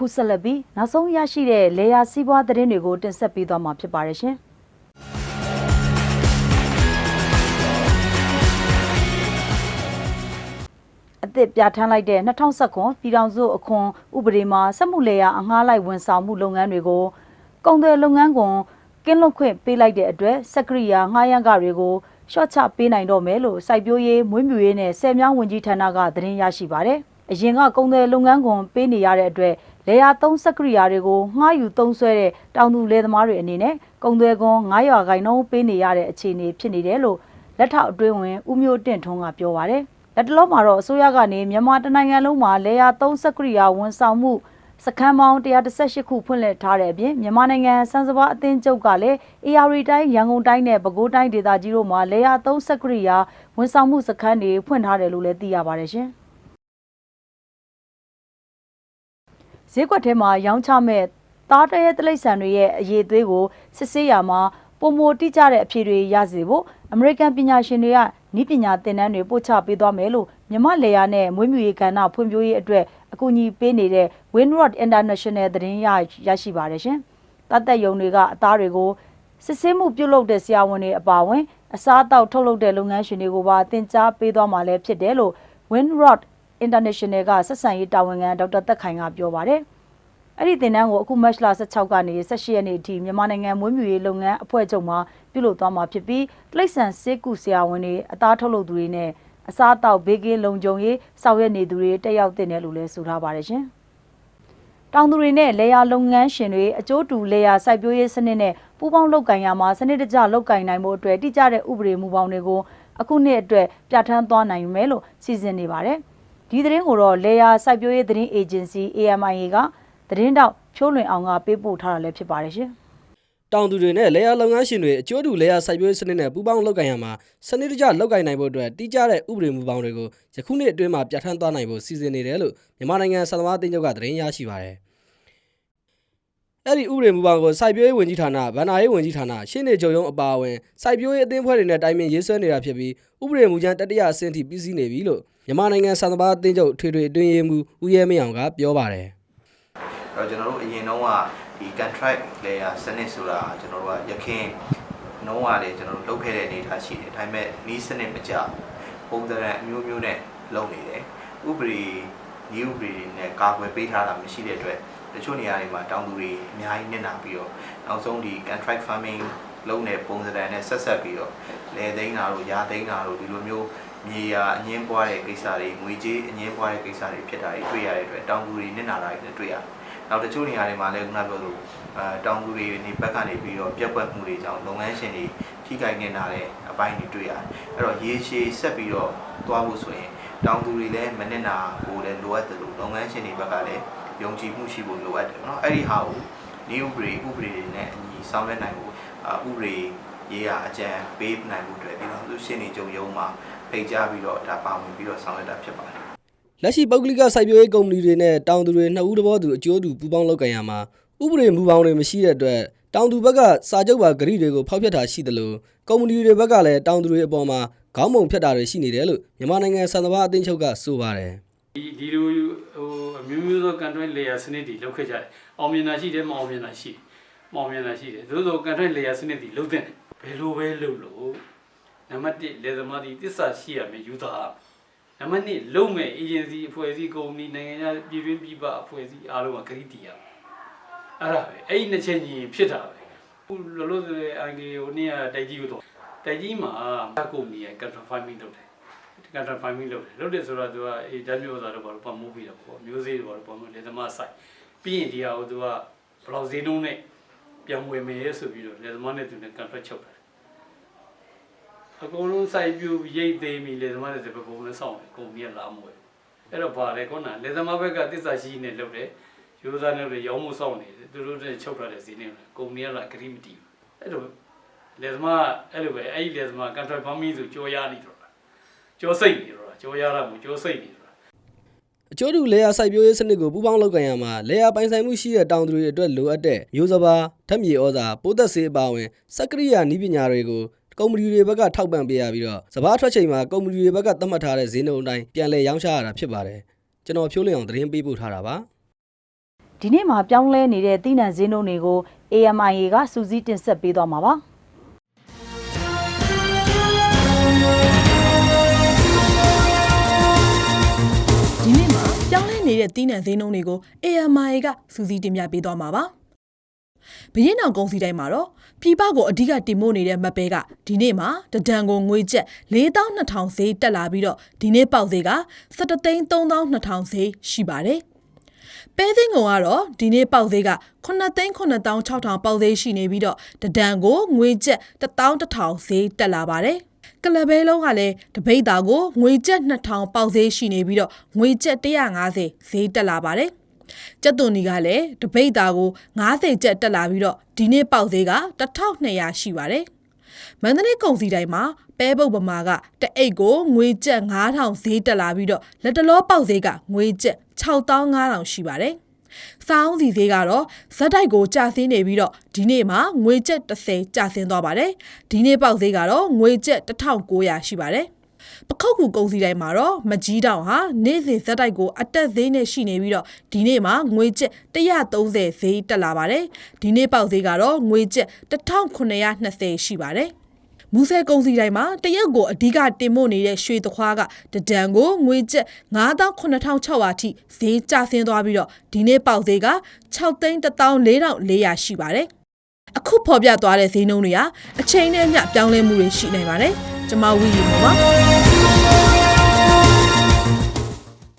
အခုဆက်လက်ပြီးနောက်ဆုံးရရှိတဲ့လေယာစီးပွားသတင်းတွေကိုတင်ဆက်ပေးသွားမှာဖြစ်ပါတယ်ရှင်။အသစ်ပြဋ္ဌာန်းလိုက်တဲ့2019ပြည်ထောင်စုအခွန်ဥပဒေမှာစက်မှုလေယာအငှားလိုက်ဝန်ဆောင်မှုလုပ်ငန်းတွေကိုကုန်သွယ်လုပ်ငန်းကွန်ကင်းလွတ်ခွင့်ပေးလိုက်တဲ့အတွက်စက်ကရိယာငှားရမ်းကတွေကိုရှော့ချပေးနိုင်တော့မယ်လို့စိုက်ပျိုးရေးမွေးမြူရေးနဲ့ဆယ်မြောင်းဝန်ကြီးဌာနကသတင်းရရှိပါတယ်။အရင်ကကုန်သွယ်လုပ်ငန်းကွန်ပေးနေရတဲ့အတွက် လေယာသုံးစက်ကရိယာတွေကိုငှားယူသုံးဆွဲတဲ့တောင်သူလယ်သမားတွေအနေနဲ့ကုန်သွယ်ကွန်900ခိုင်နှုန်းပေးနေရတဲ့အခြေအနေဖြစ်နေတယ်လို့လက်ထောက်အတွင်းဝင်ဦးမျိုးတင့်ထွန်းကပြောပါတယ်။လက်တလုံးမှာတော့အစိုးရကနေမြန်မာတနိုင်ငံလုံးမှာလေယာသုံးစက်ကရိယာဝန်ဆောင်မှုစခန်းပေါင်း118ခုဖွင့်လှစ်ထားတဲ့အပြင်မြန်မာနိုင်ငံစံစဘာအသင်းချုပ်ကလည်း AR တိုင်းရန်ကုန်တိုင်းနဲ့ပဲခူးတိုင်းဒေသကြီးတို့မှာလေယာသုံးစက်ကရိယာဝန်ဆောင်မှုစခန်းတွေဖွင့်ထားတယ်လို့လည်းသိရပါတယ်ရှင်။ ဈေးကွက်ထဲမှာရောင်းချမဲ့သားတရဲတိလိษံတွေရဲ့အရေးသွေးကိုစစ်ဆေးရမှာပုံမတိကျတဲ့အဖြေတွေရစေဖို့အမေရိကန်ပညာရှင်တွေကဤပညာသင်တန်းတွေပို့ချပေးသွားမယ်လို့မြမလေယာနဲ့မွေးမြူရေးကဏ္ဍဖွံ့ဖြိုးရေးအတွက်အကူအညီပေးနေတဲ့ Windrod International သတင်းရရရှိပါတယ်ရှင်။တတ်သက်ယုံတွေကအသားတွေကိုစစ်ဆေးမှုပြုလုပ်တဲ့ဆရာဝန်တွေအပါအဝင်အစားအသောက်ထုတ်လုပ်တဲ့လုပ်ငန်းရှင်တွေကိုပါသင်ကြားပေးသွားမှာလည်းဖြစ်တယ်လို့ Windrod International ကဆက်ဆံရေးတာဝန်ခံဒေါက်တာသက်ခိုင်ကပြောပါတယ်။အဲ့ဒီသင်တန်းကိုအခုမတ်လ16ကနေ18ရက်နေ့အထိမြန်မာနိုင်ငံမွေးမြူရေးလုပ်ငန်းအဖွဲ့ချုပ်မှပြုလုပ်သွားမှာဖြစ်ပြီးတိရစ္ဆာန်စေကူဆရာဝန်တွေအသားထုတ်လုပ်သူတွေနဲ့အစားအသောက်ဘေးကင်းလုံခြုံရေးဆောင်ရွက်နေသူတွေတက်ရောက်တင်တယ်လို့လည်းဆိုထားပါတယ်ရှင်။တောင်သူတွေနဲ့လေယာလုပ်ငန်းရှင်တွေအကျိုးတူလေယာစိုက်ပျိုးရေးစနစ်နဲ့ပူးပေါင်းလုပ်ကင်ရမှာစနစ်တကျလုပ်ကင်နိုင်မှုအတွက်တိကျတဲ့ဥပဒေမူပေါင်းတွေကိုအခုနှစ်အတွက်ပြဋ္ဌာန်းသွားနိုင်မယ်လို့စီစဉ်နေပါတယ်။ ဒီသတင်းကိုတော့လေယာစိုက်ပျိုးရေးသတင်းအေဂျင်စီ AMIA ကသတင်းတောက်ဖြိုးလွင်အောင်ကပေးပို့ထားတာလည်းဖြစ်ပါတယ်ရှင်။တောင်သူတွေနဲ့လေယာလုပ်ငန်းရှင်တွေအကျိုးတူလေယာစိုက်ပျိုးရေးစနစ်နဲ့ပူးပေါင်းလုပ်ကိုင်ရမှာစနစ်တကျလုပ်ကိုင်နိုင်ဖို့အတွက်တိကျတဲ့ဥပဒေမူပေါင်းတွေကိုယခုနှစ်အတွင်းမှာပြဋ္ဌာန်းသွားနိုင်ဖို့စီစဉ်နေတယ်လို့မြန်မာနိုင်ငံဆန်သမားအသင်းချုပ်ကသတင်းရရှိပါရယ်။အဲ့ဒီဥပဒေမူပေါင်းကိုစိုက်ပျိုးရေးဝန်ကြီးဌာနဗန္နာရေးဝန်ကြီးဌာနရှင်းနေချုပ်ရုံးအပါအဝင်စိုက်ပျိုးရေးအသင်းဖွဲ့တွေနဲ့တိုင်ပင်ရေးဆွဲနေတာဖြစ်ပြီးဥပဒေမူကြမ်းတတိယအဆင့်ထိပြီးစီးနေပြီလို့ မြန်မာနိုင်ငံဆန်သမားအသင်းချုပ်ထွေထွေအတွင်းရေးမှူးဦးရဲမင်းအောင်ကပြောပါတယ်။အဲ့တော့ကျွန်တော်တို့အရင်တော့ကဒီ contract layer စနစ်ဆိုတာကျွန်တော်တို့ကရခင်နှုံးကလည်းကျွန်တော်တို့လုပ်ခဲ့တဲ့အနေအထားရှိတယ်ဒါပေမဲ့နီးစနစ်မကြပုံစံအမျိုးမျိုးနဲ့လုပ်နေတယ်ဥပဒေဤဥပဒေတွေနဲ့ကာကွယ်ပေးထားတာမရှိတဲ့အတွက်တချို့နေရာတွေမှာတောင်သူတွေအများကြီးနစ်နာပြီးတော့နောက်ဆုံးဒီ contract farming လုပ်တဲ့ပုံစံနဲ့ဆက်ဆက်ပြီးတော့လယ်သိန်းတာတို့ရာသိန်းတာတို့ဒီလိုမျိုး မြေယာအငင်းပွားတဲ့ကိစ္စတွေငွေကြေးအငင်းပွားတဲ့ကိစ္စတွေဖြစ်တာတွေတွေ့ရတဲ့အတွက်တောင်သူတွေနစ်နာတာတွေလည်းတွေ့ရတယ်နောက်တချို့နေရာတွေမှာလည်းခုနပြောလို့အဲတောင်သူတွေနေဘက်ကနေပြီးတော့ပြက်ကွက်မှုတွေကြောင့်လုပ်ငန်းရှင်တွေထိခိုက်နေလာတဲ့အပိုင်းတွေတွေ့ရတယ်။အဲ့တော့ရေရှည်ဆက်ပြီးတော့သွားဖို့ဆိုရင်တောင်သူတွေလည်းမနစ်နာဖို့လည်းလိုအပ်တယ်လို့လုပ်ငန်းရှင်တွေဘက်ကလည်းယုံကြည်မှုရှိဖို့လိုအပ်တယ်နော်။အဲ့ဒီဟာကိုနေဥပဒေဥပဒေတွေနဲ့အညီဆောင်ရွက်နိုင်ဖို့အာဥပဒေ ရေးရာအကြံပေးနိုင်ဖို့အတွက်ဒီတော့သူရှင်းနေကြုံရုံမှာဖိတ်ကြားပြီးတော့ဒါပါဝင်ပြီးတော့ဆောင်ရွက်တာဖြစ်ပါတယ်လက်ရှိပုဂ္ဂလိကစိုက်ပျိုးရေးကုမ္ပဏီတွေနဲ့တောင်သူတွေနှစ်ဦးတဘောသူအကျိုးတူပူးပေါင်းလုပ်ကိုင်ရမှာဥပဒေမူပေါင်းတွေမရှိတဲ့အတွက်တောင်သူဘက်ကစာချုပ်ပါဂရိတွေကိုဖောက်ဖျက်တာရှိတယ်လို့ကုမ္ပဏီတွေဘက်ကလည်းတောင်သူတွေအပေါ်မှာခေါင်းပုံဖြတ်တာတွေရှိနေတယ်လို့မြန်မာနိုင်ငံစံသဘာအသင်းချုပ်ကဆိုပါတယ်ဒီဒီလိုဟိုအမျိုးမျိုးသော control layer စနစ်တွေလောက်ခဲ့ကြတယ်အောင်မြင်တာရှိတယ်မအောင်မြင်တာရှိတယ်မအောင်မြင်တာရှိတယ်သို့သော control layer စနစ်တွေလုံးတဲ့ ဘယ်လိုပဲလုပ်လို့နံပါတ်1လေသမားဒီတစ္ဆာရှိရမယ်ယူသားနံပါတ်2လုံးမဲ့ agency အဖွဲ့အစည်းကုမ္ပဏီနိုင်ငံခြားပြည်တွင်းပြည်ပအဖွဲ့အစည်းအားလုံးကဂရိတီးရအဲ့ဒါပဲအဲ့ဒီနှစ်ချက်ကြီးဖြစ်တာပဲခုလောလောဆယ်အန်ဂီဟိုနေ့ကတိုက်ကြီးကိုတော့တိုက်ကြီးမှာကုမ္ပဏီက control farming လုပ်တယ်ကန်ထရာဖိုင်မင်းလုပ်တယ်လုပ်တယ်ဆိုတော့သူကအေးဓာတ်မျိုးသားတော့ဘာလို့ပမိုးပြီးတော့ပေါ့မျိုးစေ့တော့ဘာလို့ပမိုးလေသမားဆိုင်ပြီးရင်ဒီဟာကိုသူကဘယ်လောက်ဈေးနှုန်းနဲ့ ပြန်ဝယ်မယ်ဆိုပြီးတော့လေသမားနဲ့သူနဲ့ကန်ထရာချုပ်တယ်အကုန်လုံးစိုက်ပြူရိတ်သေးပြီလေသမားနဲ့စပကုံနဲ့စောင့်တယ်ကုမ္ပဏီကလာမွေအဲ့တော့ဗာလေခုနလေသမားဘက်ကတစ္ဆာရှိနဲ့လုပ်တယ်ယူဇာနဲ့လည်းရောင်းမှုစောင့်နေတယ်သူတို့နဲ့ချုပ်ထားတဲ့ဈေးနဲ့ကုမ္ပဏီကလာဂရိမတီအဲ့တော့လေသမားအဲ့လိုပဲအဲ့ဒီလေသမားကန်ထရာဖိုင်မင်းဆိုကြော်ရနေတော့ကြောစိတ်နေတော့ကြောရတာမကြောစိတ်နေတော့ အကျိုးတူလေယာစိုက်ပျိုးရေးစနစ်ကိုပူးပေါင်းလုပ်ကိုင်ရမှာလေယာပိုင်ဆိုင်မှုရှိတဲ့တောင်သူတွေအတွက်လိုအပ်တဲ့မျိုးစပါးဓာတ်မြေဩဇာပိုးသက်ဆေးအပါအဝင်စက်ကရိယာနည်းပညာတွေကိုကုမ္ပဏီတွေဘက်ကထောက်ပံ့ပေးရပြီးတော့စဘာထွက်ချိန်မှာကုမ္ပဏီတွေဘက်ကသတ်မှတ်ထားတဲ့ဈေးနှုန်းအတိုင်းပြန်လည်ရောင်းချရတာဖြစ်ပါတယ်ကျွန်တော်ဖြိုးလင်းအောင်သတင်းပေးပို့ထားတာပါဒီနေ့မှာပြောင်းလဲနေတဲ့သီးနှံဈေးနှုန်းတွေကို AMIA ကစူးစီးတင်ဆက်ပေးသွားမှာပါ။ နေတဲ့တီးနှံဈေးနှုန်းတွေကို AMI ကစူးစီးတင်ပြပေးသွားမှာပါ။ဘရင်အောင်ကုန်းစီတိုင်းမှာတော့ပြည်ပကိုအဓိကတင်ပို့နေတဲ့မပဲကဒီနေ့မှာတဒံကိုငွေကျပ်4200ဈေးတက်လာပြီးတော့ဒီနေ့ပေါက်ဈေးက73,2000ဈေးရှိပါတယ်။ပဲသိန်းကုန်ကတော့ဒီနေ့ပေါက်ဈေးက9,9600ပေါက်ဈေးရှိနေပြီးတော့တဒံကိုငွေကျပ်11,000ဈေးတက်လာပါတယ်။ ကလဘဲလုံးကလည်းတပိတ်တာကိုငွေကျပ်2000ပေါက်ဈေးရှိနေပြီးတော့ငွေကျပ်150ဈေးတက်လာပါတယ်။ကျက်သွန်ဒီကလည်းတပိတ်တာကို90ကျပ်တက်လာပြီးတော့ဒီနေ့ပေါက်ဈေးက1200ရှိပါတယ်။မန္တလေးကုန်စည်တိုင်းမှာပဲပုတ်ပမာကတအိတ်ကိုငွေကျပ်9000ဈေးတက်လာပြီးတော့လက်တလောပေါက်ဈေးကငွေကျပ်6500ရှိပါတယ်။ စောင်းစီဈေးကတော့ဇက်တိုက်ကိုကျဆင်းနေပြီးတော့ဒီနေ့မှာငွေကျပ်30ကျဆင်းသွားပါတယ်။ဒီနေ့ပေါက်ဈေးကတော့ငွေကျပ်1900ရှိပါတယ်။ပခောက်ကူကုန်စည်တိုင်းမှာတော့မကြီးတောင်ဟာနေ့စဉ်ဇက်တိုက်ကိုအတက်ဈေးနဲ့ရှိနေပြီးတော့ဒီနေ့မှာငွေကျပ်130ဈေးတက်လာပါတယ်။ဒီနေ့ပေါက်ဈေးကတော့ငွေကျပ်1920ရှိပါတယ်။ မူဆယ်ကုန်စည်တိုင်းမှာတရက်ကိုအဓိကတင်မို့နေတဲ့ရွှေသခွားကတဒံကိုငွေကျပ်98,600အထိဈေးကျဆင်းသွားပြီးတော့ဒီနေ့ပေါက်ဈေးက6,14,400ရှိပါတယ်။အခုဖော်ပြသွားတဲ့ဈေးနှုန်းတွေဟာအချိန်နဲ့မျှပြောင်းလဲမှုတွေရှိနေပါတယ်။ကျွန်မဝီရီပါပါ